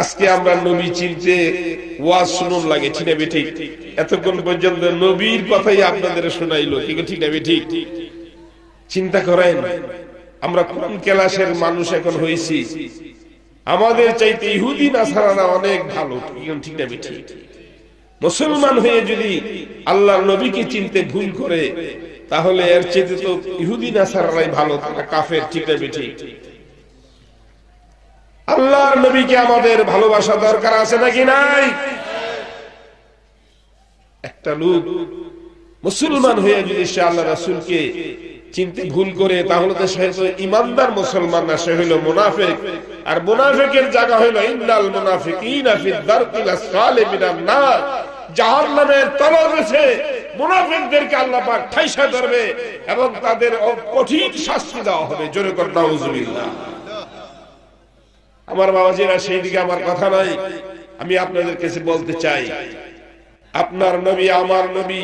আজকে আমরা নবী চিনতে ওয়াজ শুনুন লাগে, ঠিক না ঠিক এতক্ষণ পর্যন্ত নবীর কথাই আপনাদের শোনাইলো, ঠিক ঠিক না ঠিক চিন্তা করেন, আমরা কোন ক্লাসের মানুষ এখন হয়েছি? আমাদের চাইতে ইহুদি নাসারারা অনেক ভালো, ঠিক না, ঠিক মুসলমান হয়ে যদি আল্লাহ নবীকে চিনতে ভুল করে, তাহলে এর চেয়ে তো ইহুদি নাসারারাই ভালো, তারা কাফের, ঠিক না ঠিক আল্লাহর নবীকে আমাদের ভালোবাসা দরকার আছে নাকি নাই? একটা লোক মুসলমান হয়ে যদি সে আল্লাহ রাসুলকে চিনতে ভুল করে, তাহলে তো সে ইমানদার মুসলমান না, সে হইল মুনাফেক। আর মুনাফেকের জায়গা হইল ইন্দাল মুনাফিকিনা ফি দারকিল আসফালি মিনান নার। জাহান্নামের রয়েছে মুনাফিকদেরকে আল্লাহ পাক ঠাইসা ধরবে এবং তাদের কঠিন শাস্তি দেওয়া হবে। জোরে কর, নাউজুবিল্লাহ। আমার বাবাজিরা সেই দিকে আমার কথা নাই। আমি আপনাদের কাছে বলতে চাই, আপনার নবী আমার নবী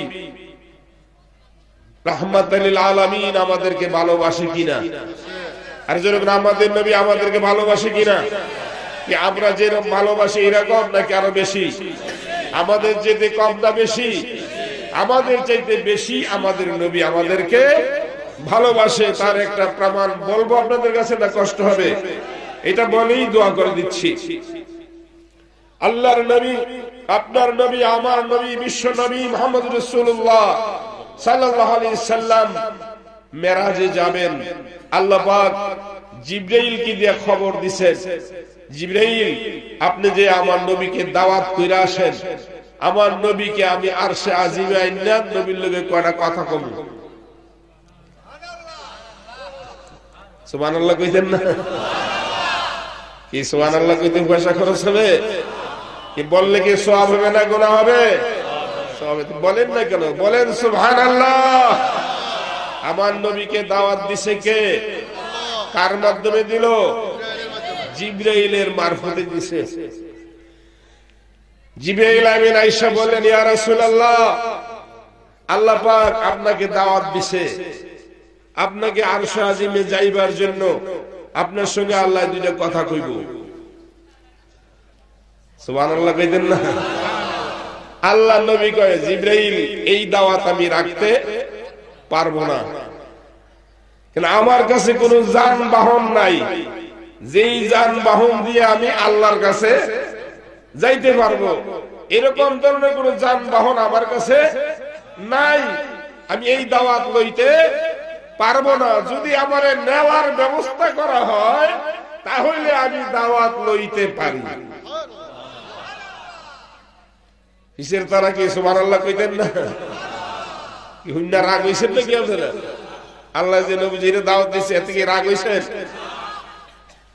আমরা যেরকম ভালোবাসি এরকম বেশি? আমাদের যেতে বেশি? আমাদের বেশি আমাদের নবী আমাদেরকে ভালোবাসে, তার একটা প্রমাণ বলব আপনাদের কাছে না কষ্ট হবে? এটা বলেই দোয়া করে দিচ্ছি। আল্লাহর নবী, আপনার নবী, আমার নবী, বিশ্ব নবী মোহাম্মদ রসুল্লাহ সাল্লাল্লাহু আলাইহি সাল্লাম মেরাজে যাবেন। আল্লাহ পাক জিব্রাইল কি দিয়ে খবর দিছেন। জিব্রাইল, আপনি যে আমার নবীকে দাওয়াত কইরা আসেন, আমার নবীকে আমি আরশে আজিমে আইনা নবীর লগে কয়টা কথা কম সুবহানাল্লাহ কইতেন না? কি সোহান আল্লাহ কইতে পয়সা খরচ হবে? কি বললে কি সব হবে না গোনা হবে? বলেন না কেন? বলেন সুহান আল্লাহ আমার নবীকে দাওয়াত দিছে কে? কার মাধ্যমে দিল? জিব্রাইলের মারফতে দিছে। জিব্রাইল আমিন আয়েশা বললেন, ইয়া রাসূলুল্লাহ, আল্লাহ পাক আপনাকে দাওয়াত দিছে। আপনাকে আরশ আজিমে যাইবার জন্য আপনার সঙ্গে আল্লাহ দুইটা কথা কইব। সুবহানাল্লাহ কইতেন না? আল্লাহ নবী কয়, জিব্রাইল, এই দাওয়াত আমি রাখতে পারব না। আমার কাছে কোনো যানবাহন নাই। যেই যানবাহন দিয়ে আমি আল্লাহর কাছে যাইতে পারব, এরকম ধরনের কোন যানবাহন আমার কাছে নাই। আমি এই দাওয়াত লইতে পারব না। যদি আমার নেওয়ার ব্যবস্থা করা হয়, তাহলে আমি দাওয়াত লইতে পারি। কিসের তারা কি সুমান আল্লাহ কইতেন না? হুন্না রাগ হইছেন নাকি আপনারা? আল্লাহ যে নবীজির দাওয়াত দিছে, এত কি রাগ হইছেন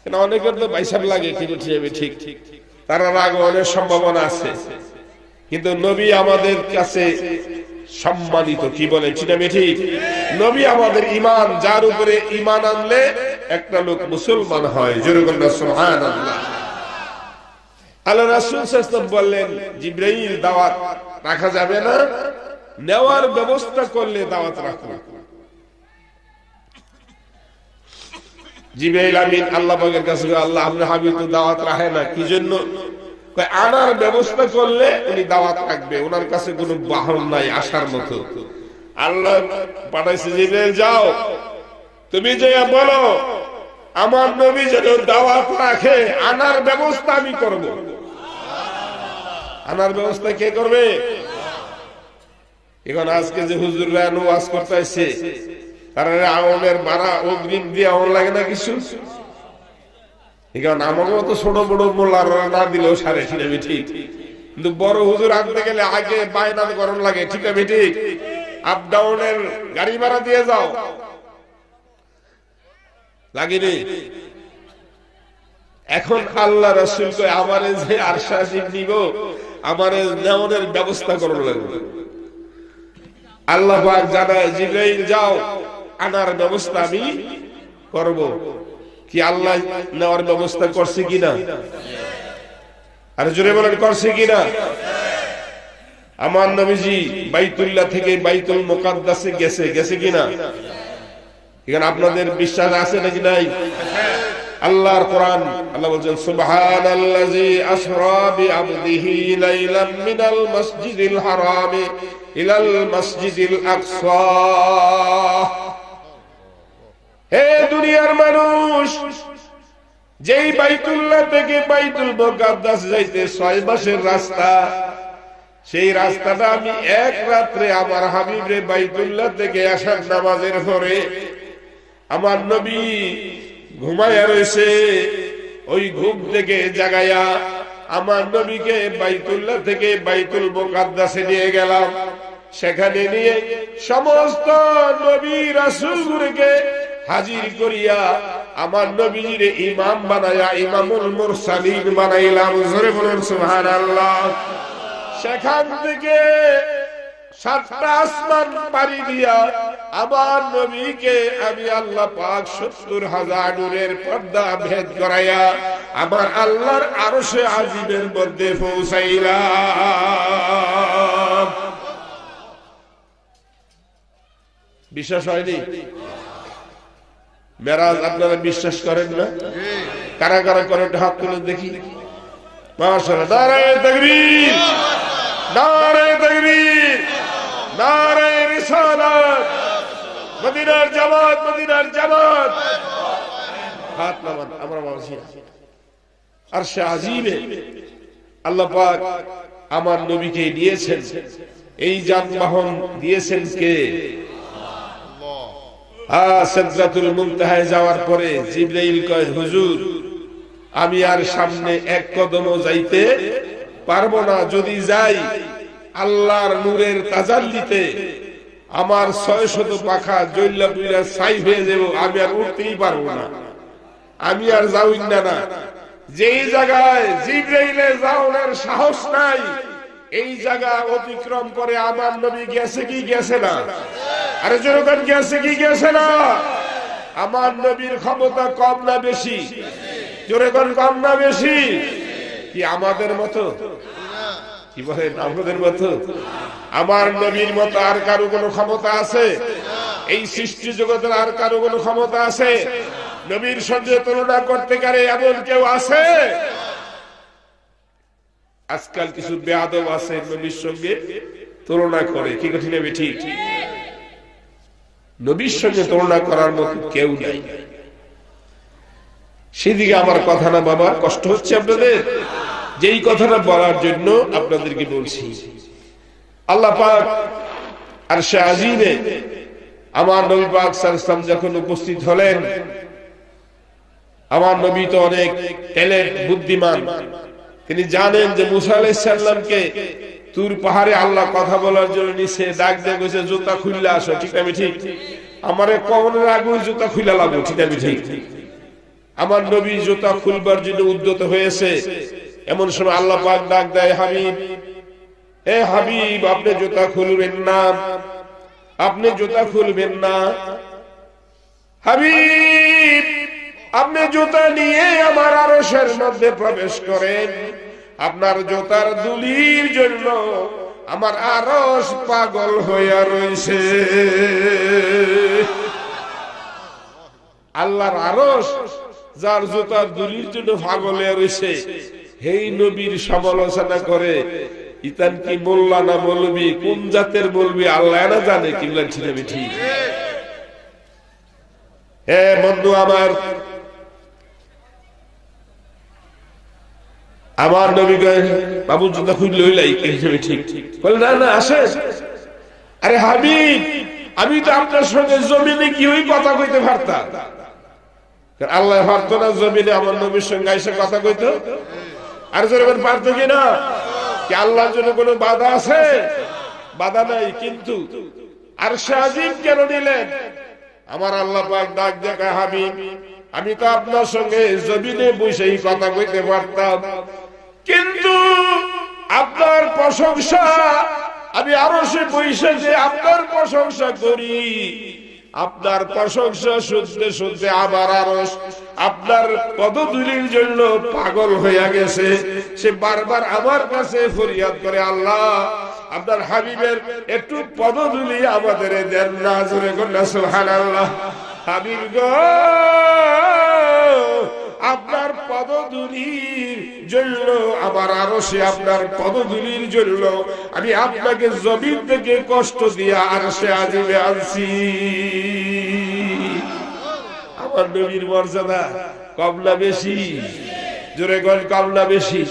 কেন অনেকের তো বাইসাব লাগে, কি যাবে ঠিক। তারা রাগ অনেক সম্ভাবনা আছে। কিন্তু নবী আমাদের কাছে সম্মানিত, কি সেটা ঠিক? নবী আমাদের ইমান যার উপরে ইমান আনলে একটা লোক মুসলমান হয়। যেরকম আল্লাহ রাসুল বললেন দাওয়াত রাখা যাবে না। নেওয়ার ব্যবস্থা করলে দাওয়াত রাখো। আমিন, আল্লাহ কাছে আল্লাহ তো দাওয়াত রাখে না, কি জন্য? আনার ব্যবস্থা করলে উনি দাওয়াত রাখবে ওনার কাছে কোনো বাহন নাই, আসার মতো। আল্লাহ পাঠাইছে জিব্রাইল যাও। তুমি যে বলো, আমার নবী যেন দাওয়াত রাখে, আনার ব্যবস্থা আমি করব। আনার ব্যবস্থা কে করবে? এখন আজকে যে হুজুররা তারা বাড়া অগ্রিম দিয়ে আমন লাগে না কিছু? এখন আমাকে মতো ছোট বড় না দিলেও আছে, ঠিক। কিন্তু বড় হুজুর আনতে গেলে আগে বায়না গরম লাগে, ঠিক আছে, ঠিক। আপ ডাউনের গাড়ি ভাড়া দিয়ে যাও। লাগেনি? এখন আল্লাহ রসুল কই আমারে যে আরশাসিক নিব আমারে নেওয়ার ব্যবস্থা করুন লাগবে আল্লাহ জানায়, জিব্রাইল, যাও, আনার ব্যবস্থা আমি করব। কি আল্লাহ নেওয়ার ব্যবস্থা করছে কিনা? আর জোরে বলেন, করছে কিনা? আমার নবীজি বাইতুল্লাহ থেকে বাইতুল মোকাদ্দাসে গেছে। গেছে কিনা? এখানে আপনাদের বিশ্বাস আছে নাকি নাই? আল্লাহর কোরআন, আল্লাহ বলছেন সুবহানাল্লাযী আসরা বিআবদিহি লাইলাম মিনাল মাসজিদিল হারামি ইলাল মাসজিদিল আকসা। হে দুনিয়ার মানুষ, যেই বাইতুল্লাহ থেকে বাইতুল মুকাদ্দাস যাইতে ছয় মাসের রাস্তা সেই রাস্তাটা আমি এক রাত্রে আমার হাবিবরে বাইতুল্লাহ থেকে আসার নামাজের পরে আমার নবী ঘুমায়া রয়েছে। ওই ঘুম থেকে জাগায়া আমার নবীকে বাইতুল্লাহ থেকে বাইতুল মোকাদ্দাসে নিয়ে গেলাম। সেখানে নিয়ে সমস্ত নবী রাসূলগুলোকে হাজির করিয়া আমার নবীর ইমাম বানায়া ইমামুল মুরসালিন বানাইলাম। জোরে বলুন সুবহানাল্লাহ। সেখান থেকে সাতটা আসমান পাড়ি দিয়া আমার নবীকে আমি আল্লাহ পাক সত্তর হাজার নূরের পর্দা ভেদ করাইয়া আমার আল্লাহর আরশে আজিমের মধ্যে পৌঁছাইলাম। বিশ্বাস হয়নি? মেরাজ আপনারা বিশ্বাস করেন না? কারা কারা করেন হাত তুলে দেখি। নারায়ে তাকবীর। আর সে আল্লাহ আমার নবীকে দিয়েছেন। এই যানবাহন দিয়েছেন কে? সিদরাতুল মুনতাহায় যাওয়ার পরে জিবরাইল কয়, হুজুর, আমি আর সামনে এক কদমও যাইতে পারব না, যদি যাই আল্লাহর নূরের তাজাল্লিতে আমার ছয় শত পাখা জৈল্লা পুইরা ছাই হয়ে যাব, আমি আর উঠতেই পারব না। আমি আর যাউই না না। যেই জায়গায় জিব্রাইলে যাওয়ার সাহস নাই, এই জায়গা অতিক্রম করে আমার নবী গেছে কি গেছে না? আরে জনগণ, গেছে কি গেছে না? আমার নবীর ক্ষমতা কম না বেশি? জোরে কম না বেশি? কি আমাদের মতো? কি বলেন আমাদের মতো? আমার নবীর মতো আর কারও কোনো ক্ষমতা আছে? এই সৃষ্টি জগতের আর কারও কোনো ক্ষমতা আছে? নবীর সঙ্গে তুলনা করতে পারে এমন কেউ আছে? আজকাল কিছু বেয়াদব আছে নবীর সঙ্গে তুলনা করে। কি কঠিন হবে ঠিক? নবীর সঙ্গে তুলনা করার মতো কেউ নাই। সেদিকে আমার কথা না বাবা কষ্ট হচ্ছে আপনাদের? যেই কথাটা বলার জন্য আপনাদেরকে বলছি। আল্লাহ পাক আর সে আজিমে আমার নবী পাক সাল্লাম যখন উপস্থিত হলেন, আমার নবী তো অনেক ট্যালেন্ট বুদ্ধিমান। তিনি জানেন যে মুসা আলাইসাল্লামকে তুর পাহাড়ে আল্লাহ কথা বলার জন্য নিচে ডাক দিয়ে গেছে জুতা খুললে আসো, ঠিক আমি ঠিক? আমার কমনের আগে জুতা খুলে লাগো ঠিক আমি ঠিক? আমার নবী জুতা খুলবার জন্য উদ্যত হয়েছে। এমন সময় আল্লাহ পাক ডাক দেয়, হাবিব। এ হাবিব, আপনি জুতা খুলবেন না। আপনি জুতা খুলবেন না। হাবিব, আপনি জুতা নিয়ে আমার আরসের মধ্যে প্রবেশ করেন। আপনার জুতার দুলির জন্য আমার আরস পাগল হইয়া রয়েছে আল্লাহর আরস যার জুতার দুলির জন্য পাগল হইয়া রয়েছে হেই নবীর সমালোচনা করে, ইতান কি মোল্লা না বলবি কোন জাতের বলবি আল্লাহ না জানে, কি বলছি আমি ঠিক? হে বন্ধু আমার আমার নবী কয়, বাবু, জুতা খুললে হইলাই হিসেবে ঠিক? বলে, না না আসে আরে হাবিব, আমি তো আপনার সঙ্গে জমিনে কি ওই কথা কইতে পারতাম। আল্লাহ পারতো না জমিনে আমার নবীর সঙ্গে এসে কথা কইতো? আর জোরে পারতো কি না। কি আল্লাহর জন্য কোনো বাধা আছে? বাধা নাই, কিন্তু আর শাহিম কেন নিলেন? আমার আল্লাহ পাক ডাক দেখা হাবিব, আমি তো আপনার সঙ্গে জমিনে বসেই কথা কইতে পারতাম। কিন্তু আপনার প্রশংসা, আমি আরও সে বৈশে যে আপনার প্রশংসা করি। আপনার প্রশংসা শুনতে শুনতে আবার আরস আপনার পদধুলির জন্য পাগল হইয়া গেছে। সে বারবার আমার কাছে ফরিয়াদ করে, আল্লাহ, আপনার হাবিবের একটু পদধুলি আমাদের দেন না, জোরে কন্যা সুহান আল্লাহ হাবিব গো! পদধূলির জন্য, আমার আরও সে আপনার পদধূলির জন্য। আমি আপনাকে জমিন থেকে কষ্ট দিয়ে আর সে আজিবে আনছি। আমার নবীর মর্যাদা কমলা বেশি। জোরে গল কমলা বেশি।